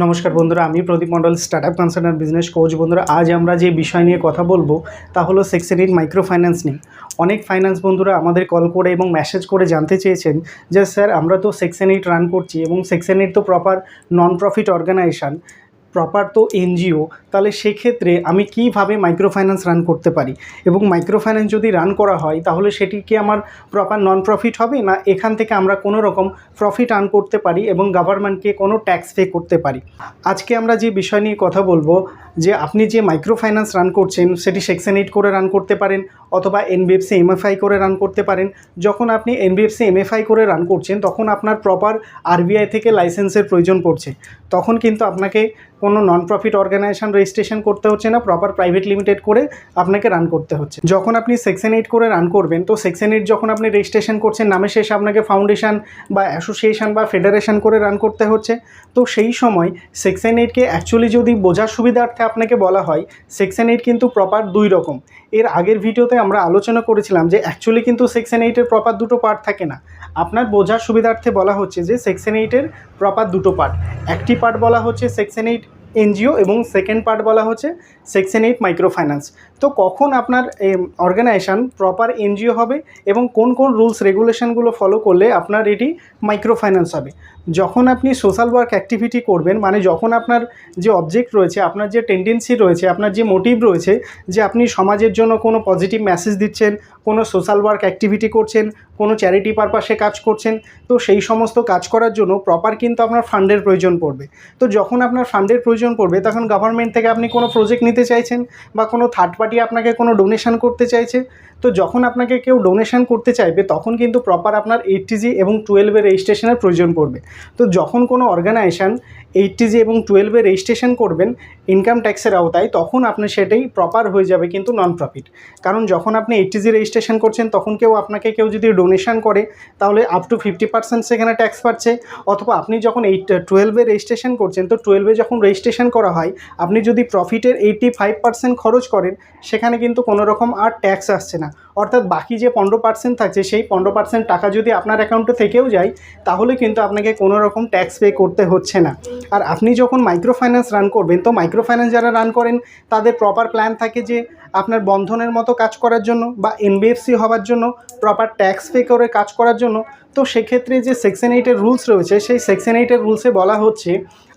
নমস্কার বন্ধুরা, আমি Pradip Mandal start up consultant business coach বন্ধুরা, আজ আমরা যে বিষয় নিয়ে কথা বলব, তা হলো সেকশন এইট মাইক্রো ফাইন্যান্স নিয়ে। অনেক ফাইন্যান্স বন্ধুরা আমাদের কল করে এবং মেসেজ করে জানতে চেয়েছেন যে, স্যার, আমরা তো সেকশন এইট রান করছি এবং সেকশন এইট তো proper non profit organisation proper তো এনজিও তাহলে সেক্ষেত্রে আমি কীভাবে মাইক্রো ফাইন্যান্স রান করতে পারি? এবং মাইক্রো ফাইন্যান্স যদি রান করা হয়, তাহলে সেটি কি আমার প্রপার নন প্রফিট হবে? না এখান থেকে আমরা কোনো রকম প্রফিট আর্ন করতে পারি এবং গভর্নমেন্টকে কোনো ট্যাক্স পে করতে পারি? আজকে আমরা যে বিষয় নিয়ে কথা বলব যে আপনি যে মাইক্রো ফাইন্যান্স রান করছেন, সেটি সেকশন এইট করে রান করতে পারেন অথবা এনবিএফসি এমএফআই করে রান করতে পারেন। যখন আপনি এনবিএফসি এমএফআই করে রান করছেন, তখন আপনার প্রপার আরবিআই থেকে লাইসেন্সের প্রয়োজন পড়ছে। তখন কিন্তু আপনাকে কোনো নন প্রফিট অর্গানাইজেশন রেজিস্ট্রেশন করতে হচ্ছে না প্রপার প্রাইভেট লিমিটেড করে আপনাকে রান করতে হচ্ছে। যখন আপনি সেকশন এইট করে রান করবেন, তো সেকশন এইট যখন আপনি রেজিস্ট্রেশন করছেন, নামে শেষে আপনাকে ফাউন্ডেশন বা অ্যাসোসিয়েশন বা ফেডারেশন করে রান করতে হচ্ছে। তো সেই সময় সেকশন এইটকে অ্যাকচুয়ালি যদি বোঝার সুবিধার্থে আপনাকে বলা হয় সেকশন এইট কিন্তু প্রপার দুই রকম। এর আগের ভিডিওতে আমরা আলোচনা করেছিলাম যে অ্যাকচুয়ালি কিন্তু সেকশন এইটের প্রপার দুটো পার্ট থাকে না। আপনার বোঝার সুবিধার্থে বলা হচ্ছে যে সেকশন এইটের প্রপার দুটো পার্ট একটি পার্ট বলা হচ্ছে সেকশন এইট এনজিও এবং সেকেন্ড পার্ট বলা হচ্ছে, সেকশন এইট মাইক্রো ফাইন্যান্স তো কখন আপনার অর্গানাইজেশন প্রপার এনজিও হবে এবং কোন কোন রুলস, রেগুলেশনগুলো ফলো করলে আপনার এটি মাইক্রো ফাইন্যান্স হবে? যখন আপনি সোশ্যাল ওয়ার্ক অ্যাক্টিভিটি করবেন মানে যখন আপনার যে অবজেক্ট রয়েছে, আপনার যে টেন্ডেন্সি রয়েছে, আপনার যে মোটিভ রয়েছে, যে আপনি সমাজের জন্য কোনো পজিটিভ মেসেজ দিচ্ছেন, কোনো সোশ্যাল ওয়ার্ক অ্যাক্টিভিটি করছেন কোনো চ্যারিটি পারপাসে কাজ করছেন, তো সেই সমস্ত কাজ করার জন্য প্রপার কিন্তু আপনার ফান্ডের প্রয়োজন পড়বে। তো যখন আপনার ফান্ডের প্রয়োজন পড়বে, তখন গভর্নমেন্ট থেকে আপনি কোনো প্রজেক্ট নিতে চাইছেন বা কোনো থার্ড পার্টি আপনাকে কোনো ডোনেশন করতে চাইছে, তো যখন আপনাকে কেউ ডোনেশন করতে চাইবে, তখন কিন্তু প্রপার আপনার এইটটিজি এবং টুয়েলভের রেজিস্ট্রেশনের প্রয়োজন পড়বে। তো যখন কোনো অর্গানাইজেশান এইটটিজি এবং টুয়েলভে রেজিস্ট্রেশন করবেন ইনকাম ট্যাক্সের আওতায়, তখন আপনি সেটাই প্রপার হয়ে যাবে কিন্তু নন প্রফিট কারণ যখন আপনি এইটটিজি রেজিস্ট্রেশন করছেন, তখন কেউ আপনাকে কেউ যদি ডোনেশন করে, তাহলে আপ টু ফিফটি পার্সেন্ট সেখানে ট্যাক্স পাচ্ছে। অথবা আপনি যখন এইট টুয়েলভে রেজিস্ট্রেশন করছেন, তো টুয়েলভে যখন রেজিস্ট্রেশন করা হয়, আপনি যদি প্রফিটের এইটটি ফাইভ পার্সেন্ট খরচ করেন, সেখানে কিন্তু কোনো রকম আর ট্যাক্স আসছে না। অর্থাৎ বাকি যে পনেরো পার্সেন্ট থাকছে, সেই পনেরো পার্সেন্ট টাকা যদি আপনার অ্যাকাউন্টে থেকেও যায়, তাহলে কিন্তু আপনাকে কোনো রকম ট্যাক্স পে করতে হচ্ছে না। আর আপনি যখন মাইক্রো ফাইন্যান্স রান করবেন, তো মাইক্রো ফাইন্যান্স যারা রান করেন, তাদের প্রপার প্ল্যান থাকে যে আপনার বন্ধনের মতো কাজ করার জন্য বা এনবিএফসি হওয়ার জন্য প্রপার ট্যাক্স পে করে কাজ করার জন্য, তো সেক্ষেত্রে যে সেকশন এইটের রুলস রয়েছে, সেই সেকশন এইটের রুলসে বলা হচ্ছে,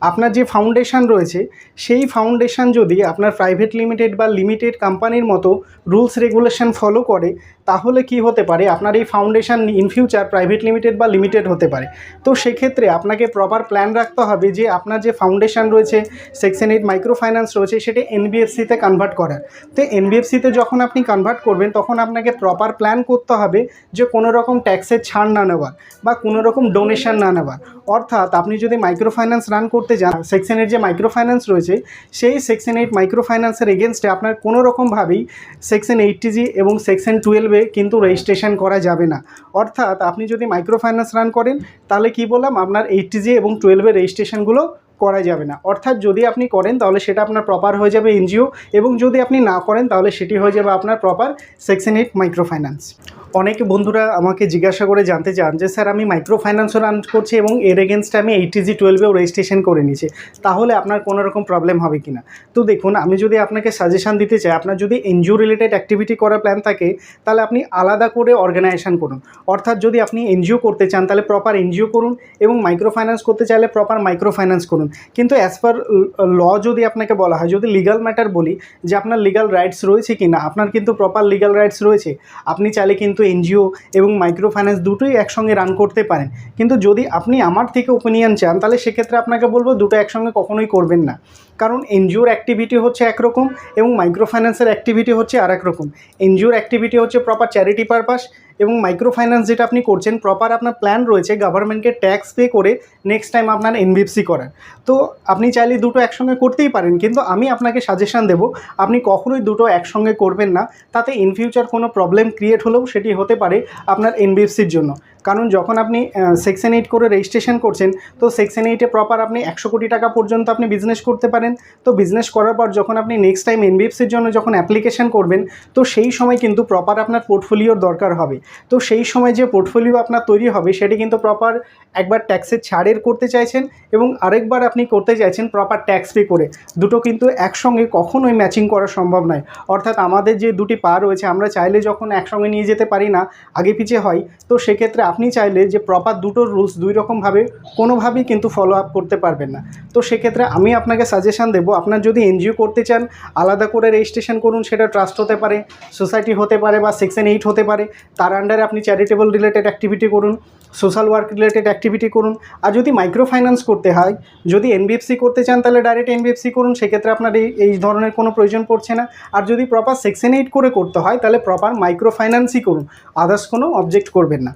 আপনার যে ফাউন্ডেশন রয়েছে, সেই ফাউন্ডেশন যদি আপনার প্রাইভেট লিমিটেড বা লিমিটেড কোম্পানির মতো রুলস রেগুলেশন ফলো করে, তাহলে কি হতে পারে? আপনার এই foundation in future private limited বা লিমিটেড হতে পারে। তো সেক্ষেত্রে আপনাকে প্রপার প্ল্যান রাখতে হবে যে আপনার যে ফাউন্ডেশন রয়েছে সেকশন এইট মাইক্রো ফাইন্যান্স রয়েছে, সেটা এনবিএফসিতে কনভার্ট করার। তো এনবিএফসিতে যখন আপনি কনভার্ট করবেন, তখন আপনাকে প্রপার প্ল্যান করতে হবে যে কোনো রকম ট্যাক্সের ছাড় না নেওয়ার বা কোনো রকম ডোনেশন না নেওয়ার। অর্থাৎ আপনি যদি মাইক্রো ফাইন্যান্স রান করতে যান সেকশন এইট যে মাইক্রো ফাইন্যান্স রয়েছে, সেই সেকশন এইট মাইক্রো ফাইন্যান্সের এগেনস্টে আপনার কোনো রকমভাবেই সেকশন এইটটিজি এবং সেকশন টুয়েলভে কিন্তু রেজিস্ট্রেশন করা যাবে না। অর্থাৎ আপনি যদি মাইক্রো ফাইন্যান্স রান করেন, তাহলে কি বললাম, আপনার এইটটিজি এবং টুয়েলভের রেজিস্ট্রেশনগুলো করা যাবে না। অর্থাৎ যদি আপনি করেন, তাহলে সেটা আপনার প্রপার হয়ে যাবে এনজিও এবং যদি আপনি না করেন, তাহলে সেটি হয়ে যাবে আপনার proper section eight micro finance অনেক বন্ধুরা আমাকে জিজ্ঞাসা করে জানতে চান যে, স্যার, আমি মাইক্রো ফাইন্যান্সও রান করছি এবং এর এগেনস্টে আমি এইটিজি টুয়েলভেও রেজিস্ট্রেশন করে নিয়েছি। তাহলে আপনার কোনো রকম প্রবলেম হবে কি না তো দেখুন, আমি যদি আপনাকে সাজেশান দিতে চাই, আপনার যদি এনজিও রিলেটেড অ্যাক্টিভিটি করার প্ল্যান থাকে, তাহলে আপনি আলাদা করে অর্গানাইজেশন করুন। অর্থাৎ যদি আপনি এনজিও করতে চান, তাহলে প্রপার এনজিও করুন এবং মাইক্রো ফাইন্যান্স করতে চাইলে প্রপার মাইক্রো ফাইন্যান্স করুন। কিন্তু অ্যাজ পার ল যদি আপনাকে বলা হয়, যদি লিগাল ম্যাটার বলি যে আপনার লিগাল রাইটস রয়েছে কি না আপনার কিন্তু প্রপার লিগাল রাইটস রয়েছে, আপনি চাইলে কিন্তু এনজিও এবং মাইক্রো ফাইন্যান্স দুটোই একসঙ্গে রান করতে পারেন। কিন্তু যদি আপনি আমার থেকে ওপিনিয়ন চান, তাহলে সেক্ষেত্রে আপনাকে বলব দুটো একসঙ্গে কখনোই করবেন না। কারণ এনজিওর অ্যাক্টিভিটি হচ্ছে একরকম এবং মাইক্রো ফাইন্যান্সের অ্যাক্টিভিটি হচ্ছে আর রকম। এনজিওর অ্যাক্টিভিটি হচ্ছে প্রপার চ্যারিটি পারপাস এবং মাইক্রো ফাইন্যান্স যেটা আপনি করছেন প্রপার আপনার প্ল্যান রয়েছে গভর্নমেন্টকে ট্যাক্স পে করে নেক্সট টাইম আপনার এনবিএফসি করার। তো আপনি চাইলে দুটো একসঙ্গে করতেই পারেন, কিন্তু আমি আপনাকে সাজেশান দেব, আপনি কখনোই দুটো একসঙ্গে করবেন না। তাতে ইন ফিউচার কোনো প্রবলেম ক্রিয়েট হলেও সেটি হতে পারে আপনার এনবিএফসির জন্য। কারণ যখন আপনি সেকশন এইট করে রেজিস্ট্রেশন করছেন, তো সেকশন এইটে প্রপার আপনি একশো কোটি টাকা পর্যন্ত আপনি বিজনেস করতে পারেন। তো বিজনেস করার পর যখন আপনি নেক্সট টাইম এনবিএফসির জন্য যখন অ্যাপ্লিকেশন করবেন, তো সেই সময় কিন্তু প্রপার আপনার পোর্টফোলিওর দরকার হবে। তো সেই সময় যে পোর্টফোলিও আপনার তৈরি হবে, সেটি কিন্তু প্রপার একবার ট্যাক্সের ছাড়ের করতে চাইছেন এবং আরেকবার আপনি করতে চাইছেন প্রপার ট্যাক্স পে করে। দুটো কিন্তু একসঙ্গে কখনোই ম্যাচিং করা সম্ভব নয়। অর্থাৎ আমাদের যে দুটি পা রয়েছে, আমরা চাইলে যখন একসঙ্গে নিয়ে যেতে পারি না, আগে পিছিয়ে হয়, তো সেক্ষেত্রে আপনি চাইলে যে প্রপার দুটো রুলস দুই রকমভাবে কোনোভাবেই কিন্তু ফলো আপ করতে পারবেন না। তো সেক্ষেত্রে আমি আপনাকে সাজেশান দেবো, আপনার যদি এনজিও করতে চান, আলাদা করে রেজিস্ট্রেশন করুন, সেটা ট্রাস্ট হতে পারে সোসাইটি হতে পারে বা সেকশন এইট হতে পারে, তার আন্ডারে আপনি চ্যারিটেবল রিলেটেড অ্যাক্টিভিটি করুন সোশ্যাল ওয়ার্ক রিলেটেড অ্যাক্টিভিটি করুন, আর যদি মাইক্রো ফাইন্যান্স করতে হয়, যদি এনবিএফসি করতে চান তাহলে ডাইরেক্ট এনবিএফসি করুন, সেক্ষেত্রে আপনার এই এই ধরনের কোনো প্রয়োজন পড়ছে না। আর যদি প্রপার সেকশন এইট করে করতে হয়, তাহলে প্রপার মাইক্রো ফাইন্যান্সই করুন আদার্স কোনো অবজেক্ট করবেন না।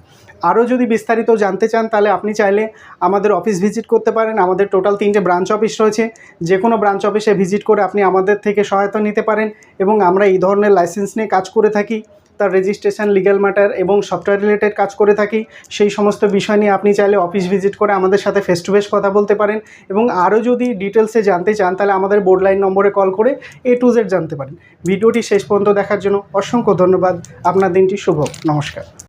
আরও যদি বিস্তারিত জানতে চান, তাহলে আপনি চাইলে আমাদের অফিস ভিজিট করতে পারেন, আমাদের টোটাল তিনটে ব্রাঞ্চ অফিস রয়েছে। যে কোনো ব্রাঞ্চ অফিসে ভিজিট করে আপনি আমাদের থেকে সহায়তা নিতে পারেন, এবং আমরা এই ধরনের লাইসেন্স নিয়ে কাজ করে থাকি। তার রেজিস্ট্রেশন লিগাল ম্যাটার এবং সফটওয়্যার রিলেটেড কাজ করে থাকি। সেই সমস্ত বিষয় নিয়ে আপনি চাইলে অফিস ভিজিট করে আমাদের সাথে ফেস টু ফেস কথা বলতে পারেন এবং আরও যদি ডিটেলসে জানতে চান, তাহলে আমাদের বোর্ড লাইন নম্বরে কল করে এ টু জেড জানতে পারেন। ভিডিওটি শেষ পর্যন্ত দেখার জন্য অসংখ্য ধন্যবাদ। আপনার দিনটি শুভ। নমস্কার।